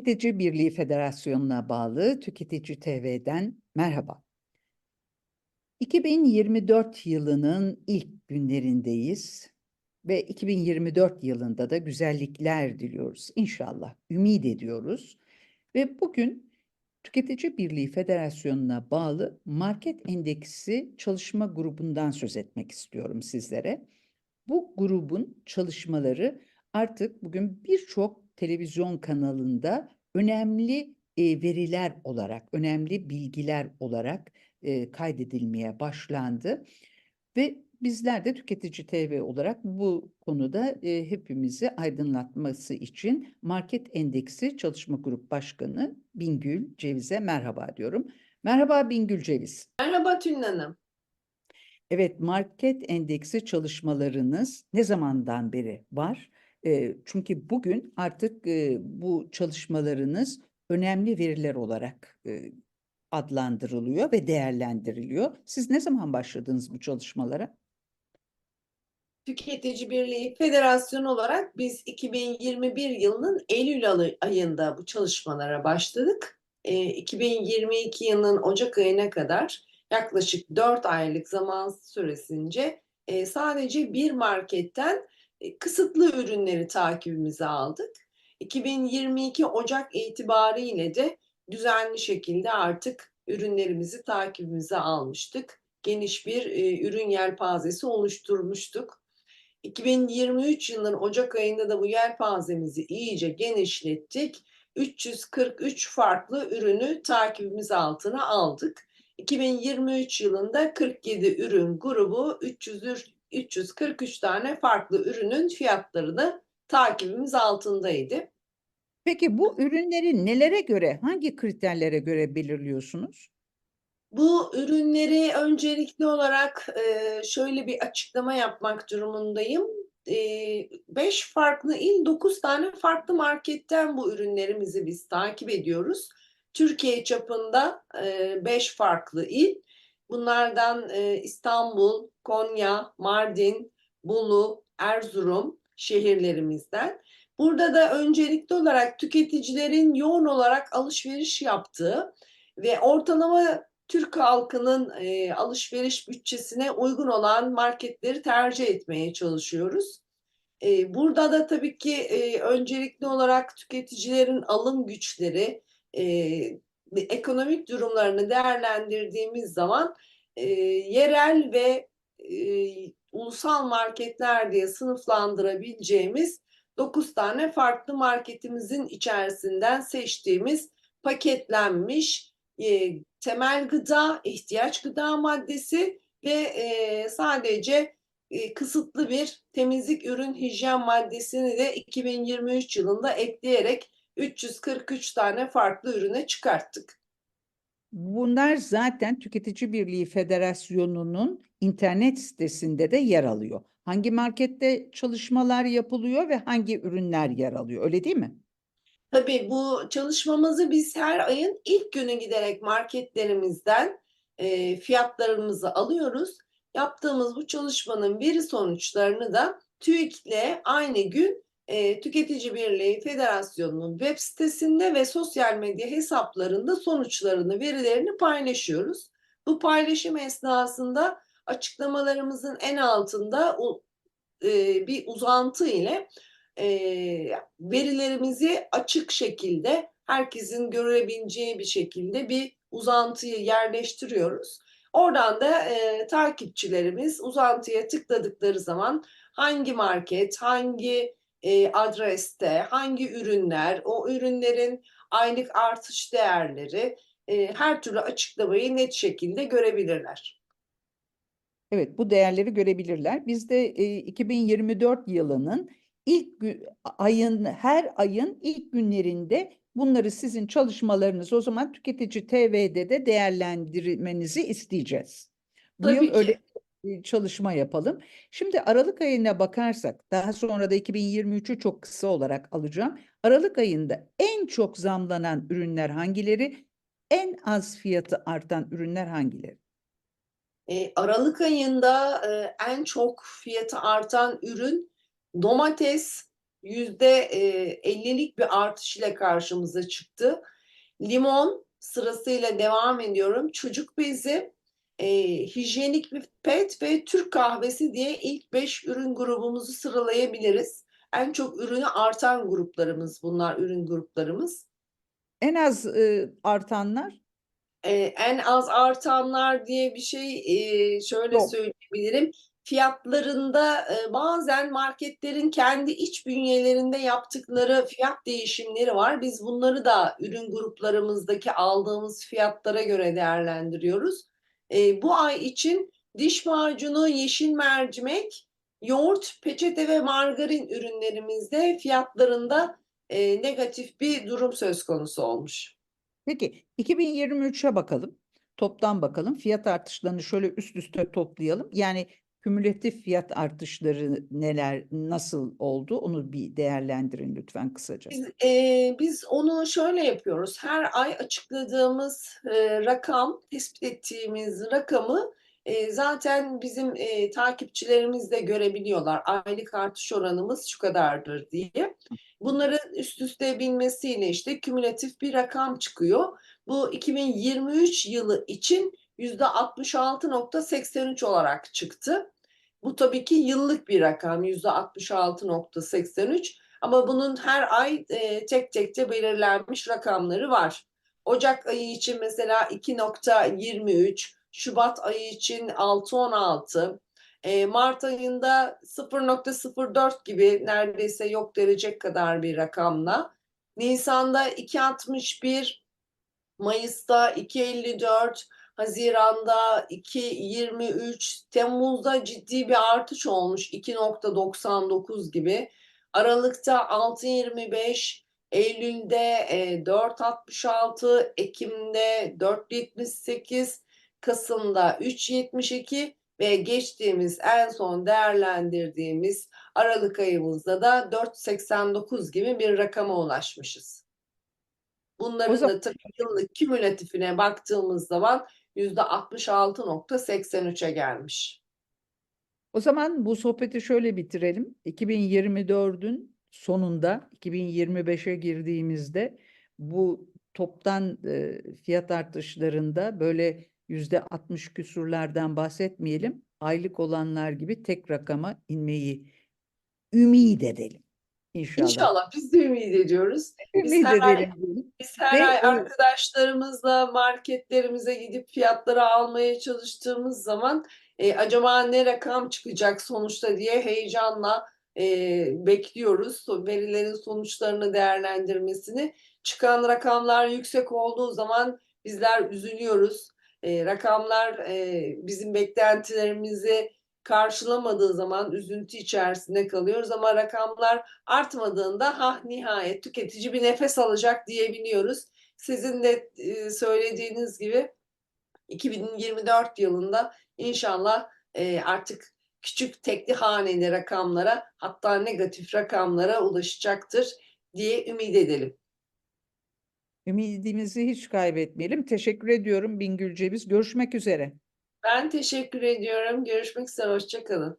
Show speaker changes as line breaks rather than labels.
Tüketici Birliği Federasyonu'na bağlı Tüketici TV'den merhaba. 2024 yılının ilk günlerindeyiz ve 2024 yılında da güzellikler diliyoruz inşallah, ümit ediyoruz. Ve bugün Tüketici Birliği Federasyonu'na bağlı Market Endeksi Çalışma Grubu'ndan söz etmek istiyorum sizlere. Bu grubun çalışmaları artık bugün birçok televizyon kanalında önemli e, veriler olarak, önemli bilgiler olarak e, kaydedilmeye başlandı. Ve bizler de Tüketici TV olarak bu konuda e, hepimizi aydınlatması için Market Endeksi Çalışma Grup Başkanı Bingül Ceviz'e merhaba diyorum. Merhaba Bingül Ceviz.
Merhaba Tülin Hanım.
Evet, market endeksi çalışmalarınız ne zamandan beri var? Eee, çünkü bugün artık eee, bu çalışmalarınız önemli veriler olarak eee, adlandırılıyor ve değerlendiriliyor. Siz ne zaman başladınız bu çalışmalara?
Tüketici Birliği Federasyonu olarak biz 2021 yılının Eylül ayında bu çalışmalara başladık. Ee, 2022 yılının Ocak ayına kadar yaklaşık 4 aylık zaman süresince e, sadece bir marketten e, kısıtlı ürünleri takibimize aldık. 2022 Ocak itibariyle de düzenli şekilde artık ürünlerimizi takibimize almıştık. Geniş bir e, ürün yelpazesi oluşturmuştuk. 2023 yılının Ocak ayında da bu yelpazemizi iyice genişlettik. 343 farklı ürünü takibimiz altına aldık. 2023 yılında 47 ürün grubu 300 343 tane farklı ürünün fiyatları da takibimiz altındaydı.
Peki bu ürünleri nelere göre, hangi kriterlere göre belirliyorsunuz?
Bu ürünleri öncelikli olarak e, şöyle bir açıklama yapmak durumundayım. 5 farklı il, 9 tane farklı marketten bu ürünlerimizi biz takip ediyoruz. Türkiye çapında 5 farklı il. Bunlardan e, İstanbul, Konya, Mardin, Bolu, Erzurum şehirlerimizden. Burada da öncelikli olarak tüketicilerin yoğun olarak alışveriş yaptığı ve ortalama Türk halkının e, alışveriş bütçesine uygun olan marketleri tercih etmeye çalışıyoruz. E, burada da tabii ki e, öncelikli olarak tüketicilerin alım güçleri, e, ekonomik durumlarını değerlendirdiğimiz zaman e, yerel ve e, ulusal marketler diye sınıflandırabileceğimiz 9 tane farklı marketimizin içerisinden seçtiğimiz paketlenmiş e, temel gıda, ihtiyaç gıda maddesi ve e, sadece e, kısıtlı bir temizlik ürün hijyen maddesini de 2023 yılında ekleyerek 343 tane farklı ürüne çıkarttık.
Bunlar zaten Tüketici Birliği Federasyonu'nun internet sitesinde de yer alıyor. Hangi markette çalışmalar yapılıyor ve hangi ürünler yer alıyor, öyle değil mi?
Tabii bu çalışmamızı biz her ayın ilk günü giderek marketlerimizden e, fiyatlarımızı alıyoruz. Yaptığımız bu çalışmanın veri sonuçlarını da TÜİK'le aynı gün e, Tüketici Birliği Federasyonu'nun web sitesinde ve sosyal medya hesaplarında sonuçlarını, verilerini paylaşıyoruz. Bu paylaşım esnasında açıklamalarımızın en altında e, bir uzantı ile e, verilerimizi açık şekilde herkesin görebileceği bir şekilde bir uzantıyı yerleştiriyoruz. Oradan da e, takipçilerimiz uzantıya tıkladıkları zaman hangi market, hangi e, adreste, hangi ürünler, o ürünlerin aylık artış değerleri e, her türlü açıklamayı net şekilde görebilirler.
Evet, bu değerleri görebilirler. Biz de e, 2024 yılının ilk ayın her ayın ilk günlerinde bunları sizin çalışmalarınız o zaman Tüketici TV'de de değerlendirmenizi isteyeceğiz. Bu
Tabii
yıl öyle
ki.
bir çalışma yapalım. Şimdi Aralık ayına bakarsak, daha sonra da 2023'ü çok kısa olarak alacağım. Aralık ayında en çok zamlanan ürünler hangileri? En az fiyatı artan ürünler hangileri?
E, Aralık ayında e, en çok fiyatı artan ürün domates, yüzde e, 50'lik bir artış ile karşımıza çıktı. Limon sırasıyla devam ediyorum. Çocuk bezi, e, hijyenik bir pet ve Türk kahvesi diye ilk 5 ürün grubumuzu sıralayabiliriz. En çok ürünü artan gruplarımız bunlar, ürün gruplarımız.
En az e, artanlar
Ee, en az artanlar diye bir şey e, şöyle
Yok.
söyleyebilirim. Fiyatlarında e, bazen marketlerin kendi iç bünyelerinde yaptıkları fiyat değişimleri var. Biz bunları da ürün gruplarımızdaki aldığımız fiyatlara göre değerlendiriyoruz. E, bu ay için diş macunu, yeşil mercimek, yoğurt, peçete ve margarin ürünlerimizde fiyatlarında e, negatif bir durum söz konusu olmuş.
Peki 2023'e bakalım. Toptan bakalım. Fiyat artışlarını şöyle üst üste toplayalım. Yani kümülatif fiyat artışları neler, nasıl oldu? Onu bir değerlendirin lütfen kısaca.
Biz, eee, biz onu şöyle yapıyoruz. Her ay açıkladığımız eee, rakam, tespit ettiğimiz rakamı eee, zaten bizim eee, takipçilerimiz de görebiliyorlar. Aylık artış oranımız şu kadardır diye. Bunların üst üste binmesiyle işte kümülatif bir rakam çıkıyor. Bu 2023 yılı için %66.83 olarak çıktı. Bu tabii ki yıllık bir rakam %66.83 ama bunun her ay e, tek tek de belirlenmiş rakamları var. Ocak ayı için mesela 2.23, Şubat ayı için 6.16, e, Mart ayında 0.04 gibi neredeyse yok denecek kadar bir rakamla. Nisan'da 2.61, Mayıs'ta 2.54, Haziran'da 2.23, Temmuz'da ciddi bir artış olmuş 2.99 gibi. Aralık'ta 6.25, Eylül'de e, 4.66, Ekim'de 4.78, Kasım'da 3.72 ve geçtiğimiz en son değerlendirdiğimiz Aralık ayımızda da 4.89 gibi bir rakama ulaşmışız. Bunların da tabii yıllık kümülatifine baktığımız zaman %66.83'e gelmiş.
O zaman bu sohbeti şöyle bitirelim. 2024'ün sonunda 2025'e girdiğimizde bu toptan e, fiyat artışlarında böyle yüzde 60 küsurlardan bahsetmeyelim. Aylık olanlar gibi tek rakama inmeyi ümit edelim. İnşallah.
İnşallah biz de ümit ediyoruz. Biz
Ümit
her ay-
edelim diyelim.
Biz her
Ve,
ay arkadaşlarımızla marketlerimize gidip fiyatları almaya çalıştığımız zaman e, acaba ne rakam çıkacak sonuçta diye heyecanla e, bekliyoruz. Verilerin sonuçlarını değerlendirmesini. Çıkan rakamlar yüksek olduğu zaman bizler üzülüyoruz. E, rakamlar e, bizim beklentilerimizi karşılamadığı zaman üzüntü içerisinde kalıyoruz ama rakamlar artmadığında ha nihayet tüketici bir nefes alacak diyebiliyoruz. Sizin de e, söylediğiniz gibi 2024 yılında inşallah e, artık küçük tekli haneli rakamlara hatta negatif rakamlara ulaşacaktır diye ümit edelim.
Ümidimizi hiç kaybetmeyelim. Teşekkür ediyorum Bingül Ceviz. Görüşmek üzere.
Ben teşekkür ediyorum. Görüşmek üzere. Hoşça kalın.